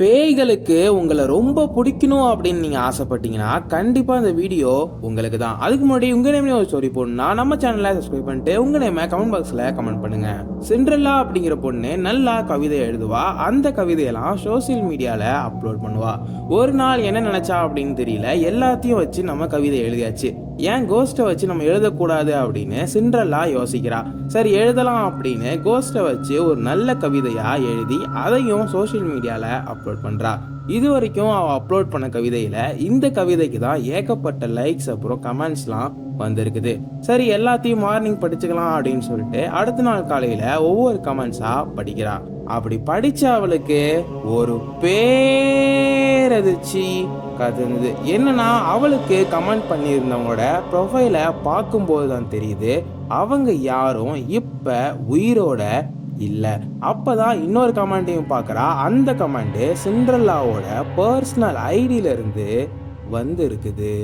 பேய்களுக்கு உங்களை ரொம்ப பிடிக்கணும் அப்படின்னு நீங்கள் ஆசைப்பட்டீங்கன்னா கண்டிப்பாக இந்த வீடியோ உங்களுக்கு தான். அதுக்கு முன்னாடி உங்கள் நேமே ஒரு ஸ்டோரி போடணும்னா நம்ம சேனலை சப்ஸ்கிரைப் பண்ணிட்டு உங்கள் நேமை கமெண்ட் பாக்ஸில் கமெண்ட் பண்ணுங்கள் சிண்ட்ரல்லா அப்படிங்கிற பொண்ணு நல்லா கவிதை எழுதுவா. அந்த கவிதையெல்லாம் சோஷியல் மீடியாவில் அப்லோட் பண்ணுவா. ஒரு நாள் என்ன நினச்சா அப்படின்னு தெரியல. எல்லாத்தையும் வச்சு நம்ம கவிதை எழுதியாச்சு. ஏன் கோஸ்ட்டை வச்சு நம்ம எழுதக்கூடாது அப்படின்னு சிண்ட்ரல்லா யோசிக்கிறா. சரி எழுதலாம் அப்படின்னு கோஸ்ட்டை வச்சு ஒரு நல்ல கவிதையாக எழுதி அதையும் சோஷியல் மீடியாவில் அப்லோட் பண்ணுறா இது வரைக்கும் அவள் அப்லோட் பண்ண கவிதையில் இந்த கவிதைக்கு தான் ஏகப்பட்ட லைக்ஸ் அப்புறம் கமெண்ட்ஸ்லாம் வந்திருக்குது. சரி எல்லாத்தையும் மார்னிங் படிச்சுக்கலாம் அப்படின்னு சொல்லிட்டு அடுத்த நாள் காலையில் ஒவ்வொரு கமெண்ட்ஸாக படிக்கிறாள் அப்படி படிச்ச அவளுக்கு ஒரு பேரதிர்ச்சி கதந்தது என்னன்னா அவளுக்கு கமெண்ட் பண்ணியிருந்தவங்களோட ப்ரொஃபைலை பார்க்கும்போது தான் தெரியுது அவங்க யாரும் இப்போ உயிரோட இல்லை. அப்போ தான் இன்னொரு கமாண்டையும் பார்க்குறா. அந்த கமாண்டு சிண்ட்ரல்லாவோட பர்சனல் ஐடியில இருந்து வந்து இருக்குது